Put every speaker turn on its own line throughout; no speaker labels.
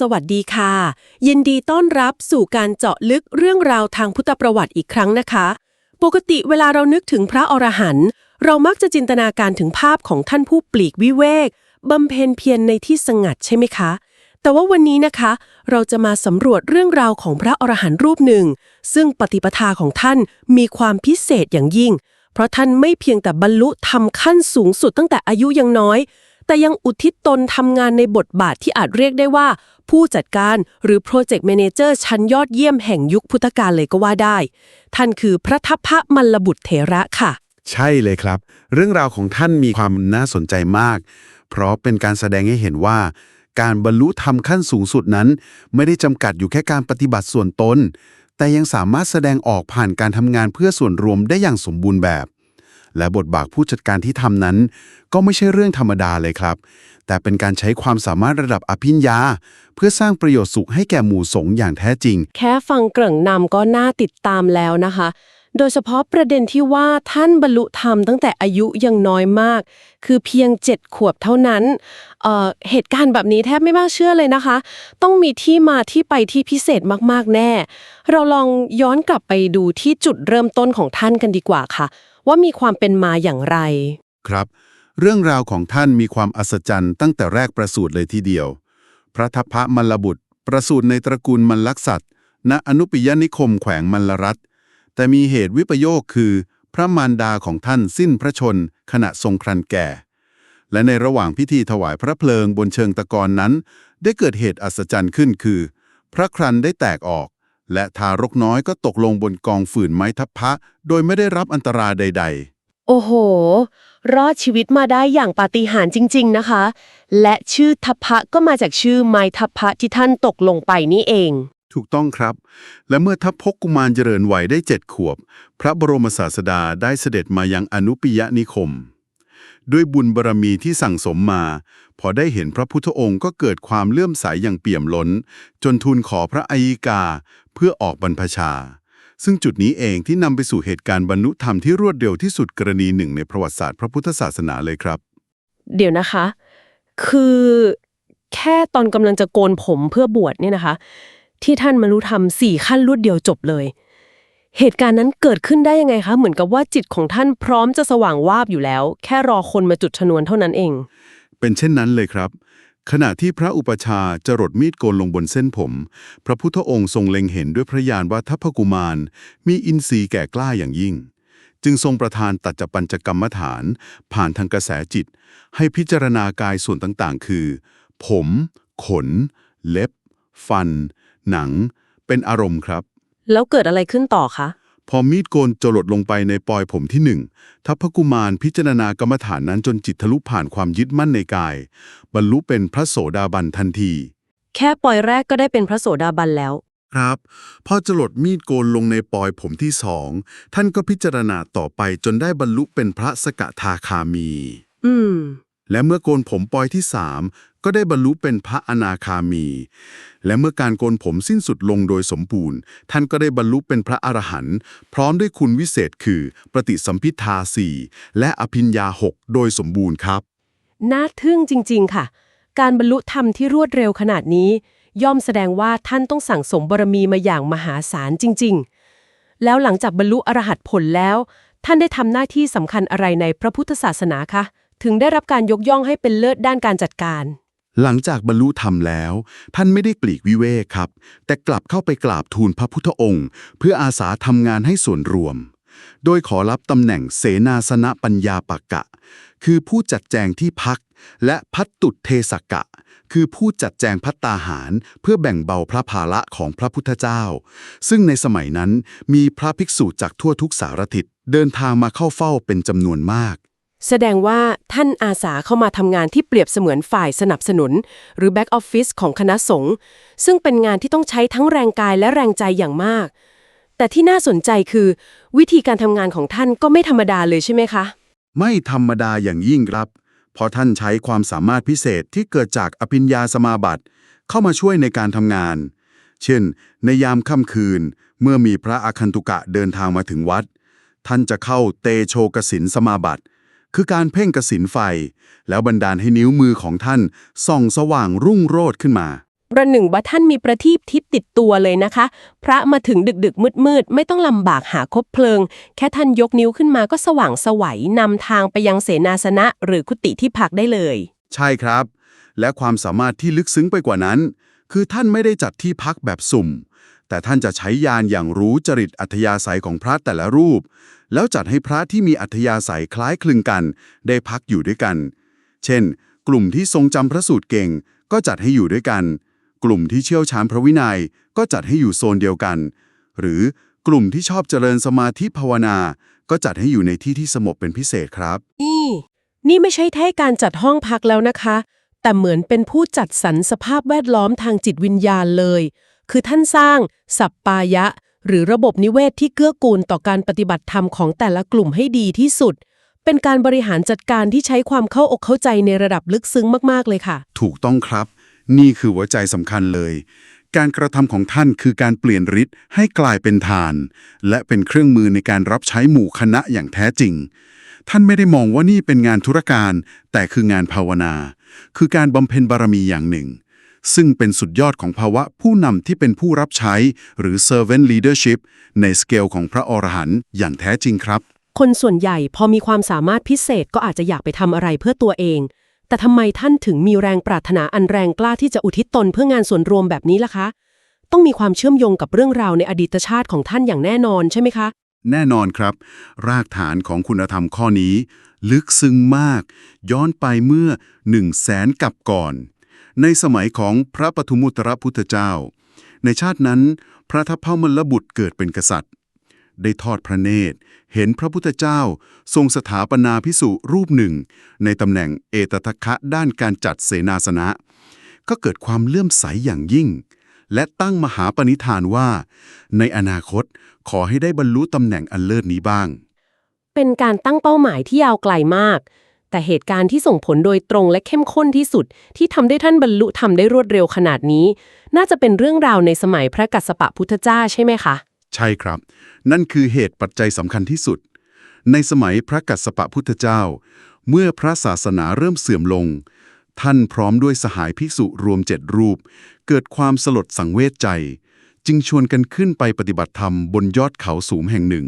สวัสดีค่ะ ยินดีต้อนรับสู่การเจาะลึกเรื่องราวทางพุทธประวัติอีกครั้งนะคะ ปกติเวลาเรานึกถึงพระอรหันต์เรามักจะจินตนาการถึงภาพของท่านผู้ปลีกวิเวกบำเพ็ญเพียรในที่สงัดใช่ไหมคะ แต่ว่าวันนี้นะคะ เราจะมาสำรวจเรื่องราวของพระอรหันต์รูปหนึ่ง ซึ่งปฏิปทาของท่านมีความพิเศษอย่างยิ่ง เพราะท่านไม่เพียงแต่บรรลุทำขั้นสูงสุดตั้งแต่อายุยังน้อย แต่ยังอุทิศตนทำงานในบทบาทที่อาจเรียกได้ว่า ผู้จัดการหรือโปรเจกต์ a ม a เจอร์ชั้นยอดเยี่ยมแห่งยุคพุทธกาลเลยก็ว่าได้ ท่านคือพระทัพพระมัลลบุตรเถระค่ะ
ใช่เลยครับ เรื่องราวของท่านมีความน่าสนใจมาก เพราะเป็นการแสดงให้เห็นว่า การบรรลุธรรมขั้นสูงสุดนั้น ไม่ได้จำกัดอยู่แค่การปฏิบัติส่วนตนแต่ยังสามารถแสดงออกผ่านการทำงานเพื่อส่วนรวมได้อย่างสมบูรณ์แบบ และบทบาทผู้จัดการที่ทำนั้น ก็ไม่ใช่เรื่องธรรมดาเลยครับ แต่เป็นการใช้ความสามารถระดับอภิญญา เพื่อสร้างประโยชน์สุขให้แก่หมู่สงฆ์อย่างแท้จริง
แค่ฟังเกริ่งนำก็น่าติดตามแล้วนะคะ โดยเฉพาะประเด็นที่ว่าท่านบรรลุธรรมตั้งแต่อายุยังน้อยมาก คือเพียงเจ็ดขวบเท่านั้นเอ่อเหตุการณ์แบบนี้แทบไม่น่าเชื่อเลยนะคะ ต้องมีที่มาที่ไปที่พิเศษมากๆแน่ เราลองย้อนกลับไปดูที่จุดเริ่มต้นของท่านกันดีกว่าค่ะ ว่ามีความเป็นมาอย่างไร
ครับ เรื่องราวของท่านมีความอัศจรรย์ตั้งแต่แรกประสูติเลยทีเดียว พระทัพพระมลบุตร ประสูติในตระกูลมลลักษัตริย์ณอนุปิยนิคมแขวงมลรัตแต่มีเหตุวิปโยคคือ พระมารดาของท่านสิ้นพระชน ขณะทรงครันแก่ และในระหว่างพิธีถวายพระเพลิงบนเชิงตะกอนนั้น ได้เกิดเหตุอัศจรรย์ขึ้นคือ พระครันได้แตกออก และทารกน้อยก็ตกลงบนกองฝืนไม้ทัพพระโดยไม่ได้รับอันตรายใด ๆ
โอ้โห รอดชีวิตมาได้อย่างปาฏิหาริย์จริง ๆ นะคะ และชื่อทัพพะก็มาจากชื่อไม้ทัพพะที่ท่านตกลงไปนี่เอง
ถูกต้องครับ และเมื่อทัพพกกุมารเจริญวัยได้เจ็ดขวบ พระบรมศาสดาได้เสด็จมายังอนุปิยนิคม ด้วยบุญบารมีที่สั่งสมมา พอได้เห็นพระพุทธองค์ก็เกิดความเลื่อมใสยอย่างเปี่ยมล้น จนทูลขอพระอัยิกา เพื่อออกบรรพชา ซึ่งจุดนี้เองที่นำไปสู่เหตุการณ์บรรลุธรรมที่รวดเร็วที่สุดกรณีหนึ่งในประวัติศาสตร์พระพุทธศาสนาเลยครับ
เดี๋ยวนะคะ คือแค่ตอนกำลังจะโกนผมเพื่อบวชเนี่ยนะคะ ที่ท่านมารู้ทำสี่ขั้นรวดเดียวจบเลย เหตุการณ์นั้นเกิดขึ้นได้ยังไงคะ เหมือนกับว่าจิตของท่านพร้อมจะสว่างวาบอยู่แล้ว แค่รอคนมาจุดชนวนเท่านั้นเอง
เป็นเช่นนั้นเลยครับ ขณะที่พระอุปชาจะรดมีดโกนลงบนเส้นผม พระพุทธองค์ทรงเล็งเห็นด้วยพระญาณว่าทัพพกุมาร มีอินทรีย์แก่กล้าอย่างยิ่ง จึงทรงประทานตัจจปัญจกรรมฐาน ผ่านทางกระแสจิต ให้พิจารณากายส่วนต่างๆ คือ ผม ขน เล็บ ฟัน หนัง เป็นอารมณ์ครับ
แล้วเกิดอะไรขึ้นต่อคะ
พอมีดโกนจะหลดลงไปในปลอยผมที่หนึ่งทัพพกุมารพิจารณากรรมฐานนั้นจนจิตทะลุผ่านความยึดมั่นในกาย บรรลุเป็นพระโสดาบันทันที
แค่ปล่อยแรกก็ได้เป็นพระโสดาบันแล้ว
ครับพอจะหลดมีดโกนลงในปลอยผมที่สองท่านก็พิจารณาต่อไปจนได้บรรลุเป็นพระสกทาคามี
อืม
และเมื่อโกนผมปลอยที่สาม ก็ได้บรรลุเป็นพระอนาคามี และเมื่อการโกนผมสิ้นสุดลงโดยสมบูรณ์ ท่านก็ได้บรรลุเป็นพระอรหันต์พร้อมด้วยคุณวิเศษคือ ปฏิสัมพิทาสี่และอภิญญาหกโดยสมบูรณ์ครับ
น่าทึ่งจริง ๆ ค่ะ การบรรลุธรรมที่รวดเร็วขนาดนี้ ย่อมแสดงว่าท่านต้องสั่งสมบารมีมาอย่างมหาศาลจริง ๆ แล้วหลังจากบรรลุอรหัตผลแล้ว ท่านได้ทำหน้าที่สำคัญอะไรในพระพุทธศาสนาคะถึงได้รับการยกย่องให้เป็นเลิศด้านการจัดการ
หลังจากบรรลุธรรมแล้ว ท่านไม่ได้ปลีกวิเวกครับ แต่กลับเข้าไปกราบทูลพระพุทธองค์ เพื่ออาสาทำงานให้ส่วนรวม โดยขอรับตำแหน่งเสนาสนะปัญญาปักกะ คือผู้จัดแจงที่พัก และพัตตุเทสกะ คือผู้จัดแจงพัตตาหาร เพื่อแบ่งเบาพระภาระของพระพุทธเจ้า ซึ่งในสมัยนั้นมีพระภิกษุจากทั่วทุกสารทิศเดินทางมาเข้าเฝ้าเป็นจำนวนมาก
แสดงว่าท่านอาสาเข้ามาทำงานที่เปรียบเสมือนฝ่ายสนับสนุน หรือแบ็กออฟฟิศของคณะสงฆ์ซึ่งเป็นงานที่ต้องใช้ทั้งแรงกายและแรงใจอย่างมาก แต่ที่น่าสนใจคือ วิธีการทำงานของท่านก็ไม่ธรรมดาเลยใช่ไหมคะ
ไม่ธรรมดาอย่างยิ่งครับ เพราะท่านใช้ความสามารถพิเศษที่เกิดจากอภิญญาสมาบัติ เข้ามาช่วยในการทำงาน เช่น ในยามค่ำคืน เมื่อมีพระอาคันตุกะเดินทางมาถึงวัด ท่านจะเข้าเตโชกสินสมาบัติ คือการเพ่งกสินไฟ แล้วบันดาลให้นิ้วมือของท่านส่องสว่างรุ่งโรจน์ขึ้นมา
ประหนึ่งว่าท่านมีประทีปทิพย์ติดตัวเลยนะคะ พระมาถึงดึกดึกมืดมืดๆไม่ต้องลำบากหาคบเพลิง แค่ท่านยกนิ้วขึ้นมาก็สว่างไสวัยนำทางไปยังเสนาสนะ หรือกุฏิที่พักได้เลย
ใช่ครับ และความสามารถที่ลึกซึ้งไปกว่านั้น คือท่านไม่ได้จัดที่พักแบบสุ่ม แต่ท่านจะใช้ยานอย่างรู้จริตอัธยาศัยของพระแต่ละรูป แล้วจัดให้พระที่มีอัธยาศัยคล้ายคลึงกัน ได้พักอยู่ด้วยกัน เช่น กลุ่มที่ทรงจำพระสูตรเก่ง ก็จัดให้อยู่ด้วยกัน กลุ่มที่เชี่ยวชาญพระวินัยก็จัดให้อยู่โซนเดียวกัน หรือกลุ่มที่ชอบเจริญสมาธิภาวนา ก็จัดให้อยู่ในที่ที่สงบเป็นพิเศษครับ
นี่นี่ไม่ใช่แค่การจัดห้องพักแล้วนะคะ แต่เหมือนเป็นผู้จัดสรรสภาพแวดล้อมทางจิตวิญญาณเลย คือท่านสร้าง สัปปายะ หรือระบบนิเวศที่เกื้อกูลต่อการปฏิบัติธรรมของแต่ละกลุ่มให้ดีที่สุด เป็นการบริหารจัดการที่ใช้ความเข้าอกเข้าใจในระดับลึกซึ้งมาก ๆ เลยค่ะ
ถูกต้องครับ นี่คือหัวใจสำคัญเลย การกระทำของท่านคือการเปลี่ยนฤทธิ์ให้กลายเป็นทาน และเป็นเครื่องมือในการรับใช้หมู่คณะอย่างแท้จริงท่านไม่ได้มองว่านี่เป็นงานธุรการ แต่คืองานภาวนา คือการบำเพ็ญบารมีอย่างหนึ่ง ซึ่งเป็นสุดยอดของภาวะผู้นำที่เป็นผู้รับใช้ หรือ servant leadership ในสเกลของพระอรหันต์อย่างแท้จริงครับ
คนส่วนใหญ่พอมีความสามารถพิเศษก็อาจจะอยากไปทำอะไรเพื่อตัวเอง แต่ทำไมท่านถึงมีแรงปรารถนาอันแรงกล้าที่จะอุทิศตนเพื่องานส่วนรวมแบบนี้ล่ะคะ ต้องมีความเชื่อมโยงกับเรื่องราวในอดีตชาติของท่านอย่างแน่นอนใช่ไหมคะ
แน่นอนครับ รากฐานของคุณธรรมข้อนี้ ลึกซึ้งมาก ย้อนไปเมื่อ1นึ่งแสนกับก่อน ในสมัยของพระปทุมุตรพุทธเจ้า ในชาตินั้น พระทัพพมลบุตรเกิดเป็นกษัตริย์ ได้ทอดพระเนตร เห็นพระพุทธเจ้า ทรงสถาปนาพิสุรูปหนึ่ง ในตำแหน่งเอตทัคคะด้านการจัดเสนาสนะ ก็เกิดความเลื่อมใสอย่างยิ่ง และตั้งมหาปณิธานว่า ในอนาคตขอให้ได้บรรลุตำแหน่งอันเลิศนี้บ้าง
เป็นการตั้งเป้าหมายที่ยาวไกลมาก แต่เหตุการณ์ที่ส่งผลโดยตรงและเข้มข้นที่สุด ที่ทำให้ท่านบรรลุทำได้รวดเร็วขนาดนี้ น่าจะเป็นเรื่องราวในสมัยพระกัสสปะพุทธเจ้าใช่ไหมคะ
ใช่ครับ นั่นคือเหตุปัจจัยสำคัญที่สุด ในสมัยพระกัสสปะพุทธเจ้า เมื่อพระศาสนาเริ่มเสื่อมลง ท่านพร้อมด้วยสหายภิกษุรวมเจ็ดรูป เกิดความสลดสังเวชใจ จึงชวนกันขึ้นไปปฏิบัติธรรมบนยอดเขาสูงแห่งหนึ่ง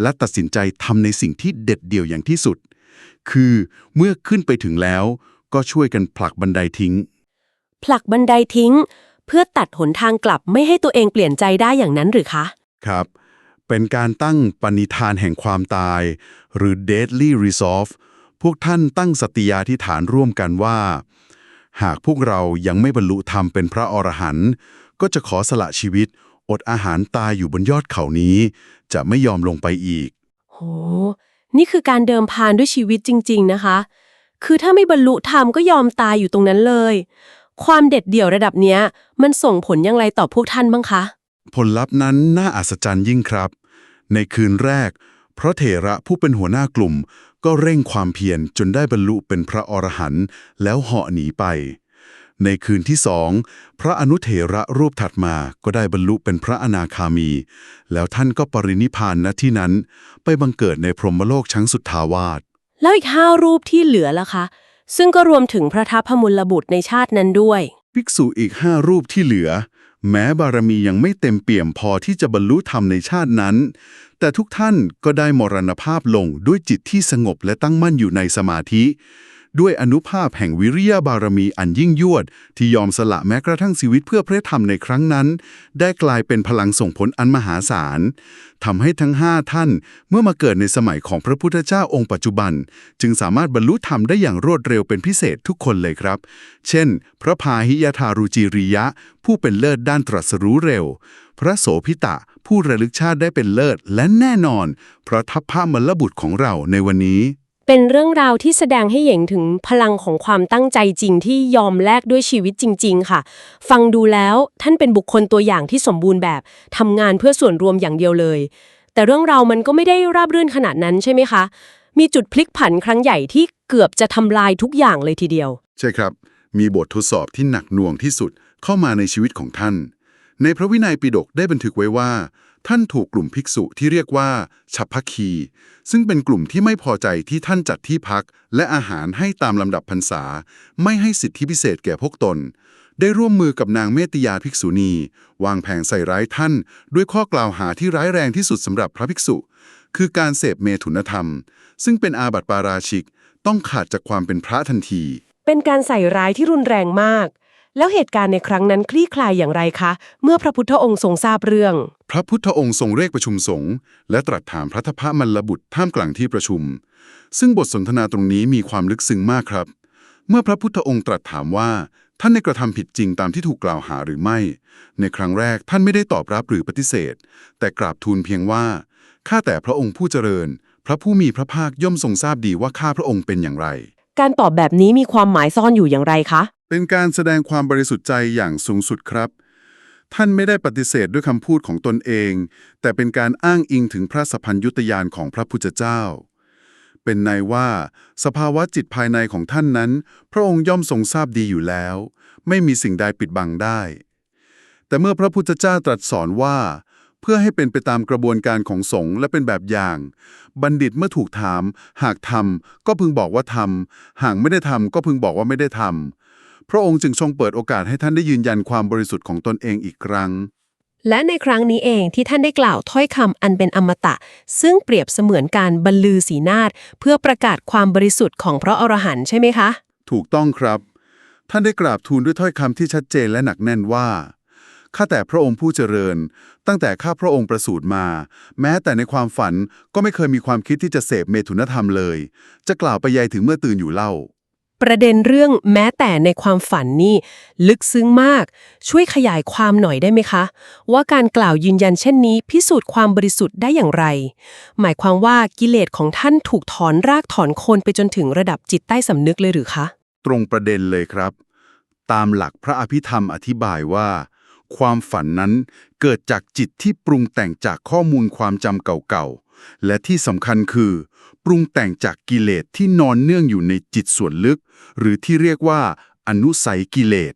และตัดสินใจทำในสิ่งที่เด็ดเดี่ยวอย่างที่สุด คือเมื่อขึ้นไปถึงแล้ว ก็ช่วยกันผลักบันไดทิ้ง
ผลักบันไดทิ้ง เพื่อตัดหนทางกลับไม่ให้ตัวเองเปลี่ยนใจได้อย่างนั้นหรือคะ
ครับ เป็นการตั้งปณิธานแห่งความตาย หรือ deadly resolve พวกท่านตั้งสติยาธิฐานร่วมกันว่า หากพวกเรายังไม่บรรลุธรรมเป็นพระอรหันต์ก็จะขอสละชีวิต อดอาหารตายอยู่บนยอดเขานี้ จะไม่ยอมลงไปอีก
โห นี่คือการเดิมพานด้วยชีวิตจริง ๆ นะคะ คือถ้าไม่บรรลุธรรมก็ยอมตายอยู่ตรงนั้นเลย ความเด็ดเดี่ยวระดับเนี้ย มันส่งผลยังไงต่อพวกท่านบ้างคะ
ผลลัพธ์นั้นน่าอัศจรรย์ยิ่งครับ ในคืนแรก พระเถระผู้เป็นหัวหน้ากลุ่ม ก็เร่งความเพียรจนได้บรรลุเป็นพระอรหันต์แล้วเหาะหนีไป ในคืนที่สองพระอนุเถระรูปถัดมาก็ได้บรรลุเป็นพระอนาคามี แล้วท่านก็ปรินิพพานณที่นั้น ไปบังเกิดในพรหมโลกชั้งสุดทาวาส
แล้วอีกห้ารูปที่เหลือล่ะคะ ซึ่งก็รวมถึงพระทัพพมุลบุตรในชาตินั้นด้วย
ภิกษุอีกห้ารูปที่เหลือ แม้บารมียังไม่เต็มเปี่ยมพอที่จะบรรลุธรรมในชาตินั้น แต่ทุกท่านก็ได้มรณภาพลงด้วยจิตที่สงบและตั้งมั่นอยู่ในสมาธิ ด้วยอนุภาพแห่งวิริยะบารมีอันยิ่งยวด ที่ยอมสละแม้กระทั่งชีวิตเพื่อพระธรรมในครั้งนั้น ได้กลายเป็นพลังส่งผลอันมหาศาลทำให้ทั้งห้าท่าน เมื่อมาเกิดในสมัยของพระพุทธเจ้าองค์ปัจจุบัน จึงสามารถบรรลุธรรมได้อย่างรวดเร็วเป็นพิเศษทุกคนเลยครับ เช่น พระพาหิยทารุจิริยะ ผู้เป็นเลิศด้านตรัสรู้เร็ว พระโสพิตะ ผู้ระลึกชาติได้เป็นเลิศและแน่นอน พระทัพพระมลบุตรของเราในวันนี้
เป็นเรื่องราวที่แสดงให้เห็นถึงพลังของความตั้งใจจริงที่ยอมแลกด้วยชีวิตจริง ๆ ค่ะ ฟังดูแล้วท่านเป็นบุคคลตัวอย่างที่สมบูรณ์แบบทำงานเพื่อส่วนรวมอย่างเดียวเลย แต่เรื่องราวมันก็ไม่ได้ราบรื่นขนาดนั้นใช่ไหมคะ มีจุดพลิกผันครั้งใหญ่ที่เกือบจะทำลายทุกอย่างเลยทีเดียว
ใช่ครับ มีบททดสอบที่หนักหน่วงที่สุดเข้ามาในชีวิตของท่าน ในพระวินัยปิฎกได้บันทึกไว้ว่า ท่านถูกกลุ่มภิกษุที่เรียกว่าฉัพพคี ซึ่งเป็นกลุ่มที่ไม่พอใจที่ท่านจัดที่พัก และอาหารให้ตามลำดับพรรษา ไม่ให้สิทธิพิเศษแก่พวกตน ได้ร่วมมือกับนางเมติยาภิกษุณี วางแผนใส่ร้ายท่าน ด้วยข้อกล่าวหาที่ร้ายแรงที่สุดสำหรับพระภิกษุ คือการเสพเมถุนธรรม ซึ่งเป็นอาบัติปาราชิก ต้องขาดจากความเป็นพระทันที
เป็นการใส่ร้ายที่รุนแรงมาก แล้วเหตุการณ์ในครั้งนั้นคลี่คลายอย่างไรคะ เมื่อพระพุทธองค์ทรงทราบเรื่อง
พระพุทธองค์ทรงเรียกประชุมสงฆ์และตรัสถามพระทพมัลลบุตรท่ามกลางที่ประชุม ซึ่งบทสนทนาตรงนี้มีความลึกซึ้งมากครับ เมื่อพระพุทธองค์ตรัสถามว่า ท่านได้กระทำผิดจริงตามที่ถูกกล่าวหาหรือไม่ ในครั้งแรกท่านไม่ได้ตอบรับหรือปฏิเสธ แต่กราบทูลเพียงว่าข้าแต่พระองค์ผู้เจริญ พระผู้มีพระภาคย่อมทรงทราบดีว่าข้าพระองค์เป็นอย่างไร
การตอบแบบนี้มีความหมายซ่อนอยู่อย่างไรคะ
เป็นการแสดงความบริสุทธิ์ใจอย่างสูงสุดครับ ท่านไม่ได้ปฏิเสธด้วยคำพูดของตนเอง แต่เป็นการอ้างอิงถึงพระสัพพัญญุตยานของพระพุทธเจ้า เป็นในว่าสภาวะจิตภายในของท่านนั้น พระองค์ย่อมทรงทราบดีอยู่แล้ว ไม่มีสิ่งใดปิดบังได้ แต่เมื่อพระพุทธเจ้าตรัสสอนว่า เพื่อให้เป็นไปตามกระบวนการของสงฆ์และเป็นแบบอย่าง บัณฑิตเมื่อถูกถาม หากทำก็พึงบอกว่าทำหากไม่ได้ทำก็พึงบอกว่าไม่ได้ทำ พระองค์จึงทรงเปิดโอกาสให้ท่านได้ยืนยันความบริสุทธิ์ของตนเองอีกครั้ง
และในครั้งนี้เองที่ท่านได้กล่าวถ้อยคำอันเป็นอมตะ ซึ่งเปรียบเสมือนการบรรลือสีนาฏเพื่อประกาศความบริสุทธิ์ของพระอรหันต์ใช่ไหมคะ
ถูกต้องครับ ท่านได้กราบทูลด้วยถ้อยคำที่ชัดเจนและหนักแน่นว่าข้าแต่พระองค์ผู้เจริญ ตั้งแต่ข้าพระองค์ประสูติมา แม้แต่ในความฝันก็ไม่เคยมีความคิดที่จะเสพเมถุนธรรมเลย จะกล่าวไปยายถึงเมื่อตื่นอยู่เล่า
ประเด็นเรื่องแม้แต่ในความฝันนี่ ลึกซึ้งมาก ช่วยขยายความหน่อยได้ไหมคะ ว่าการกล่าวยืนยันเช่นนี้ พิสูจน์ความบริสุทธิ์ได้อย่างไร หมายความว่ากิเลสของท่านถูกถอนรากถอนโคนไปจนถึงระดับจิตใต้สำนึกเลยหรือคะ
ตรงประเด็นเลยครับ ตามหลักพระอภิธรรมอธิบายว่า ความฝันนั้นเกิดจากจิตที่ปรุงแต่งจากข้อมูลความจำเก่าๆและที่สำคัญคือ ปรุงแต่งจากกิเลสที่นอนเนื่องอยู่ในจิตส่วนลึก หรือที่เรียกว่า อนุสัยกิเลส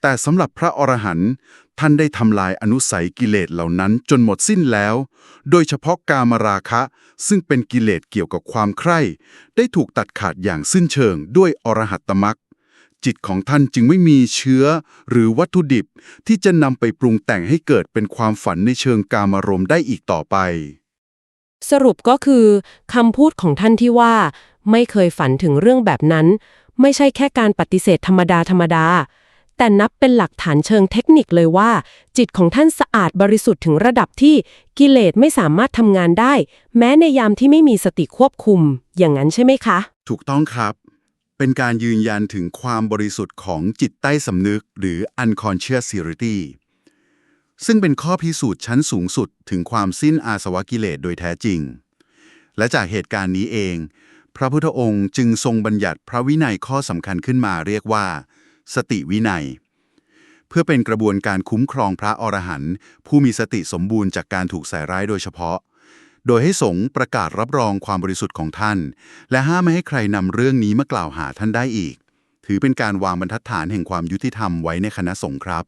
แต่สำหรับพระอรหันต์ท่านได้ทำลายอนุสัยกิเลสเหล่านั้นจนหมดสิ้นแล้ว โดยเฉพาะกามราคะ ซึ่งเป็นกิเลสเกี่ยวกับความใคร่ ได้ถูกตัดขาดอย่างสิ้นเชิงด้วยอรหัตตมรรคจิตของท่านจึงไม่มีเชื้อหรือวัตถุดิบที่จะนำไปปรุงแต่งให้เกิดเป็นความฝันในเชิงกามารมณ์ได้อีกต่อไป
สรุปก็คือคำพูดของท่านที่ว่า ไม่เคยฝันถึงเรื่องแบบนั้น ไม่ใช่แค่การปฏิเสธธรรมดาธรรมดา แต่นับเป็นหลักฐานเชิงเทคนิคเลยว่า จิตของท่านสะอาดบริสุทธิ์ถึงระดับที่กิเลสไม่สามารถทำงานได้ แม้ในยามที่ไม่มีสติควบคุม อย่างนั้นใช่ไหมคะ
ถูกต้องครับ เป็นการยืนยันถึงความบริสุทธิ์ของจิตใต้สำนึกหรือ unconsciousity ซึ่งเป็นข้อพิสูจน์ชั้นสูงสุดถึงความสิ้นอาสวะกิเลสโดยแท้จริง และจากเหตุการณ์นี้เอง พระพุทธองค์จึงทรงบัญญัติพระวินัยข้อสำคัญขึ้นมาเรียกว่า สติวินัย เพื่อเป็นกระบวนการคุ้มครองพระอรหันต์ผู้มีสติสมบูรณ์จากการถูกใส่ร้ายโดยเฉพาะ โดยให้สงฆ์ประกาศรับรองความบริสุทธิ์ของท่าน และห้ามไม่ให้ใครนำเรื่องนี้มากล่าวหาท่านได้อีก ถือเป็นการวางบรรทัดฐานแห่งความยุติธรรมไว้ในคณะสงฆ์ครับ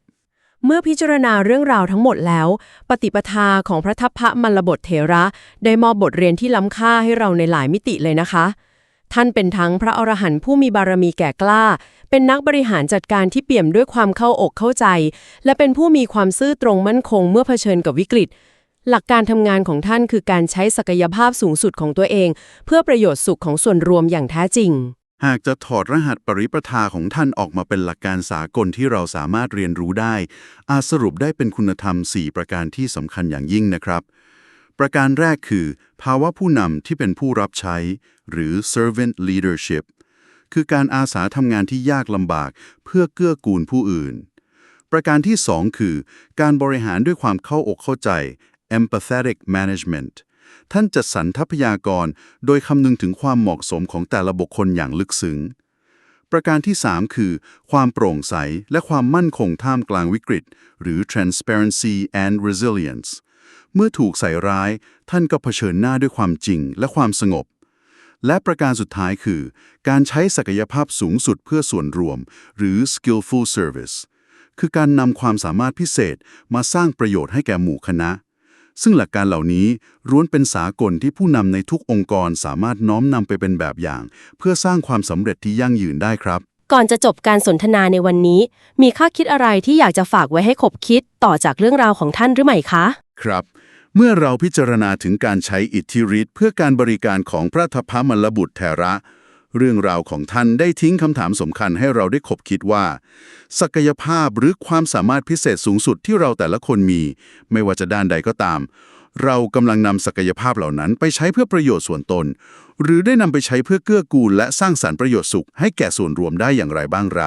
เมื่อพิจารณาเรื่องราวทั้งหมดแล้ว ปฏิปทาของพระทัพพระมัลลบทเถระ ได้มอบบทเรียนที่ล้ำค่าให้เราในหลายมิติเลยนะคะ ท่านเป็นทั้งพระอรหันต์ผู้มีบารมีแก่กล้า เป็นนักบริหารจัดการที่เปี่ยมด้วยความเข้าอกเข้าใจ และเป็นผู้มีความซื่อตรงมั่นคงเมื่อเผชิญกับวิกฤต หลักการทำงานของท่านคือการใช้ศักยภาพสูงสุดของตัวเอง เพื่อประโยชน์สุขของส่วนรวมอย่างแท้จริง
หากจะถอดรหัสปริปทาของท่านออกมาเป็นหลักการสากลที่เราสามารถเรียนรู้ได้ อาจสรุปได้เป็นคุณธรรม 4 ประการที่สำคัญอย่างยิ่งนะครับ ประการแรกคือ ภาวะผู้นำที่เป็นผู้รับใช้ หรือ servant leadership คือการอาสาทำงานที่ยากลำบากเพื่อเกื้อกูลผู้อื่น ประการที่ 2 คือ การบริหารด้วยความเข้าอกเข้าใจ empathetic management ท่านจัดสรรทรัพยากร โดยคำนึงถึงความเหมาะสมของแต่ละบุคคลอย่างลึกซึ้ง ประการที่ 3 คือ ความโปร่งใสและความมั่นคงท่ามกลางวิกฤต หรือ transparency and resilience เมื่อถูกใส่ร้าย ท่านก็เผชิญหน้าด้วยความจริงและความสงบ และประการสุดท้ายคือ การใช้ศักยภาพสูงสุดเพื่อส่วนรวม หรือ skillful service คือการนำความสามารถพิเศษมาสร้างประโยชน์ให้แก่หมู่คณะ ซึ่งหลักการเหล่านี้ร้วนเป็นสากลที่ผู้นำในทุกองค์กรสามารถน้อมนำไปเป็นแบบอย่าง เพื่อสร้างความสำเร็จที่ยั่งยืนได้ครับ
ก่อนจะจบการสนทนาในวันนี้ มีข้อคิดอะไรที่อยากจะฝากไว้ให้ขบคิดต่อจากเรื่องราวของท่านหรือไม่คะ
ครับ เมื่อเราพิจารณาถึงการใช้อิทธิฤทธิ์เพื่อการบริการของพระทพมลบุตรเทระ เรื่องราวของท่านได้ทิ้งคำถามสำคัญให้เราได้คบคิดว่า ศักยภาพหรือความสามารถพิเศษสูงสุดที่เราแต่ละคนมี ไม่ว่าจะด้านใดก็ตาม เรากำลังนำศักยภาพเหล่านั้นไปใช้เพื่อประโยชน์ส่วนตน หรือได้นำไปใช้เพื่อเกื้อกูลและสร้างสรรค์ประโยชน์สุขให้แก่ส่วนรวมได้อย่างไรบ้างครับ